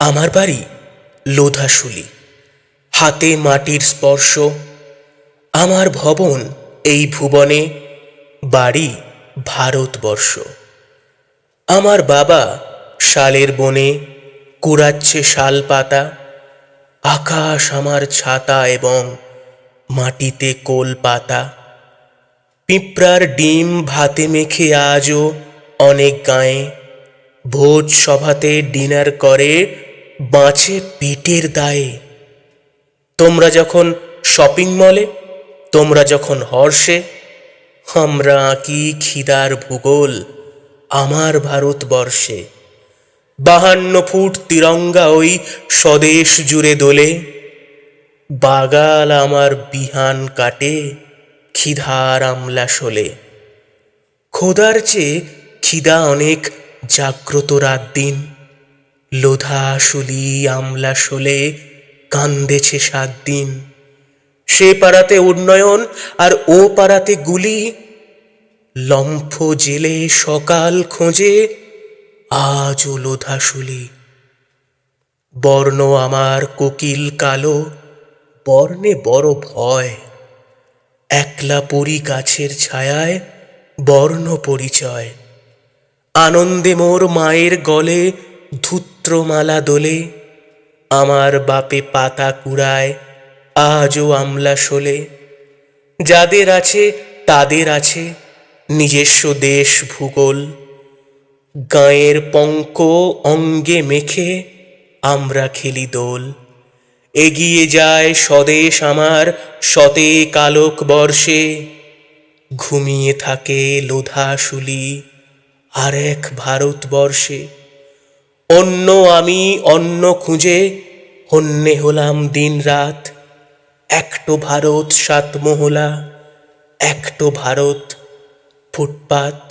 আমার বাড়ি লোধাশুলি। হাতে মাটির স্পর্শ। আমার ভবন এই ভুবনে, বাড়ি ভারতবর্ষ। আমার বাবা শালের বনে কুড়াচ্ছে শাল পাতা। আকাশ আমার ছাতা এবং মাটিতে কোল পাতা। পিঁপড়ার ডিম ভাতে মেখে আজও অনেক গায়ে। ভোজ সভাতে ডিনার করে বাঁচে পেটের দায়ে। তোমরা যখন শপিং মলে তোমরা যখন হর্ষে আমরা আঁকি খিদার ভূগোল আমার ভারতবর্ষে? বাহান্ন ফুট তিরঙ্গা ওই স্বদেশ জুড়ে দোলে। বাগাল আমার বিহান কাটে খিদার আমলা শোলে। খোদার চেয়ে খিদা অনেক জাগ্রত রাত দিন লোধা শুলি আমলা শোলে কান্দেছে সাত দিন। সে পাড়াতে উন্নয়ন আর ও পাড়াতে গুলি। লম্ফ জেলে সকাল খোঁজে আজও লোধা শুলি বর্ণ আমার কোকিল কালো, বর্ণে বড় ভয়। একলা পরি গাছের ছায়ায় বর্ণ পরিচয়। আনন্দে মোর মায়ের গলে ধূত্রমালা দোলে, আমার বাপে পাতা কুড়ায়, আজও আমলা শোলে। যাদের আছে, তাদের আছে নিজস্ব দেশ ভূগোল। গায়ের পঙ্ক অঙ্গে মেখে আমরা খেলি দোল। এগিয়ে যায় স্বদেশ আমার শতে কালক বর্ষে। ঘুমিয়ে থাকে লোধাশুলি আর এক ভারতবর্ষে। অন্য আমি অন্য খুঁজে হন্যে হলাম দিন রাত। একটো ভারত, সাত মহলা, একটো ভারত, ফুটপাত